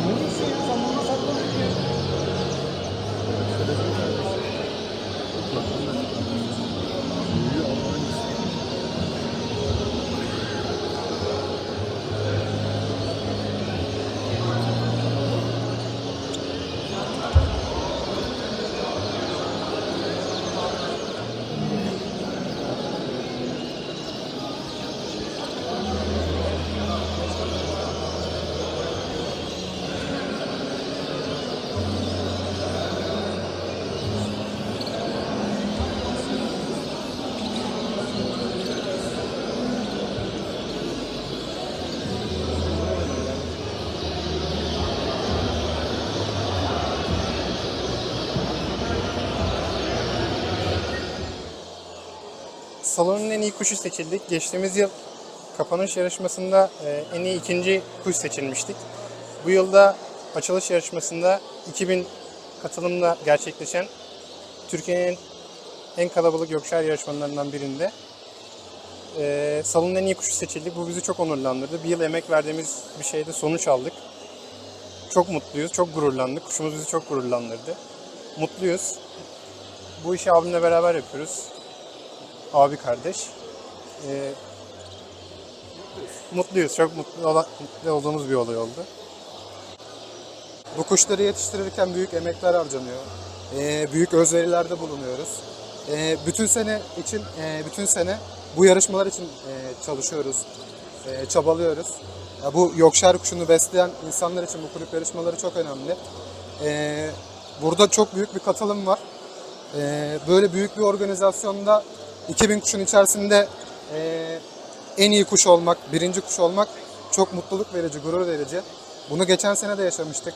Thank you. Salonun en iyi kuşu seçildik. Geçtiğimiz yıl kapanış yarışmasında e, en iyi ikinci kuş seçilmiştik. Bu yılda açılış yarışmasında 2000 katılımla gerçekleşen Türkiye'nin en kalabalık Gökşehir yarışmalarından birinde e, salonun en iyi kuşu seçildik. Bu bizi çok onurlandırdı. Bir yıl emek verdiğimiz bir şeyde sonuç aldık. Çok mutluyuz, çok gururlandık. Kuşumuz bizi çok gururlandırdı. Mutluyuz. Bu işi abimle beraber yapıyoruz abi kardeş. Ee, mutluyuz. Çok mutlu, olan, mutlu olduğumuz bir olay oldu. Bu kuşları yetiştirirken büyük emekler harcanıyor. Ee, büyük özverilerde bulunuyoruz. Ee, bütün sene için, e, bütün sene bu yarışmalar için e, çalışıyoruz, e, çabalıyoruz. Ya bu Yorkshire kuşunu besleyen insanlar için bu kulüp yarışmaları çok önemli. Ee, burada çok büyük bir katılım var. Ee, böyle büyük bir organizasyonda 2000 kuşun içerisinde e, en iyi kuş olmak, birinci kuş olmak çok mutluluk verici, gurur verici. Bunu geçen sene de yaşamıştık.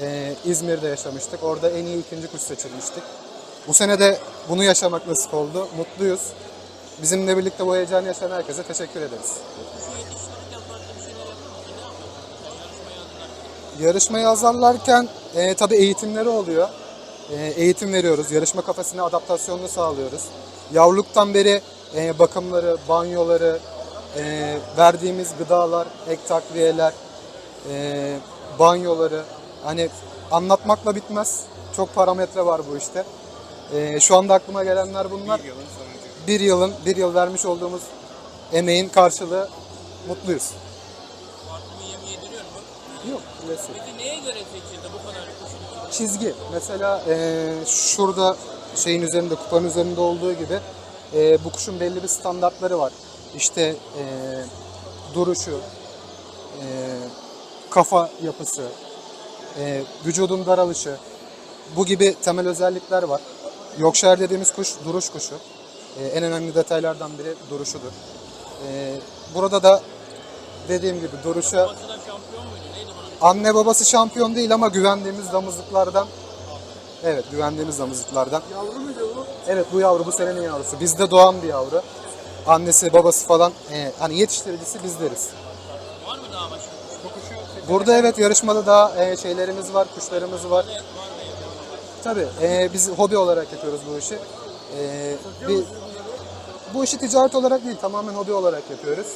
Ee, İzmir'de yaşamıştık. Orada en iyi ikinci kuş seçilmiştik. Bu sene de bunu yaşamak nasip oldu. Mutluyuz. Bizimle birlikte bu heyecanı yaşayan herkese teşekkür ederiz. Yarışmayı hazırlarken e, tabii eğitimleri oluyor. E, eğitim veriyoruz. Yarışma kafesine adaptasyonunu sağlıyoruz. Yavruluktan beri e, bakımları, banyoları, e, verdiğimiz gıdalar, ek takviyeler, banyoları. Hani anlatmakla bitmez. Çok parametre var bu işte. Şu anda aklıma gelenler bunlar. Bir yılın, bir yıl vermiş olduğumuz emeğin karşılığı mutluyuz. Yok, klasik. Peki neye göre seçildi bu kadar kuşun içinde? çizgi. Mesela eee, şurada şeyin üzerinde, kupanın üzerinde olduğu gibi eee, bu kuşun belli bir standartları var. İşte eee, duruşu, eee, kafa yapısı, eee, vücudun daralışı, bu gibi temel özellikler var. Yorkshire dediğimiz kuş duruş kuşu. Eee, en önemli detaylardan biri duruşudur. Eee, burada da dediğim gibi duruşa Babası da şampiyon muydu? Neydi bunun? Anne babası şampiyon değil ama güvendiğimiz damızlıklardan. Evet güvendiğimiz damızlıklardan. Yavru muydu bu? Evet bu yavru bu senenin yavrusu. Bizde doğan bir yavru. Annesi babası falan e, hani yetiştiricisi bizleriz. Var mı daha başka? Bu kuşu Burada evet yarışmada daha e, şeylerimiz var, kuşlarımız var. Tabii e, biz hobi olarak yapıyoruz bu işi. E, bir, bu işi ticaret olarak değil tamamen hobi olarak yapıyoruz.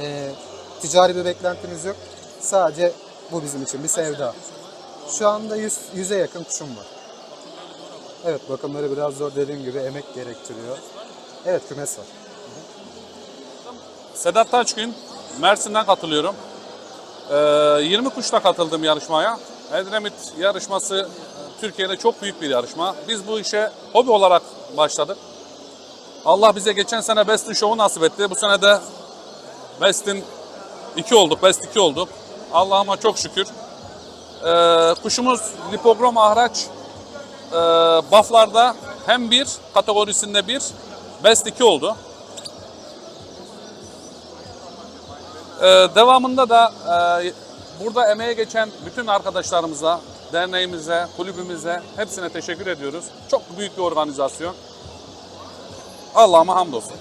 E, ticari bir beklentimiz yok. Sadece bu bizim için bir sevda. Şu anda 100, 100'e yakın kuşum var. Evet bakımları biraz zor dediğim gibi emek gerektiriyor. Evet kümes var. Sedat Taçgün, Mersin'den katılıyorum. Ee, 20 kuşla katıldım yarışmaya. Edremit yarışması Türkiye'de çok büyük bir yarışma. Biz bu işe hobi olarak başladık. Allah bize geçen sene Best'in şovu nasip etti. Bu sene de Best'in 2 olduk, Best 2 olduk. Allah'ıma çok şükür. Ee, kuşumuz lipogrom ahraç e, bufflarda hem bir kategorisinde bir, Best 2 oldu. Ee, devamında da e, burada emeğe geçen bütün arkadaşlarımıza, derneğimize, kulübümüze hepsine teşekkür ediyoruz. Çok büyük bir organizasyon. Allah'ıma hamdolsun.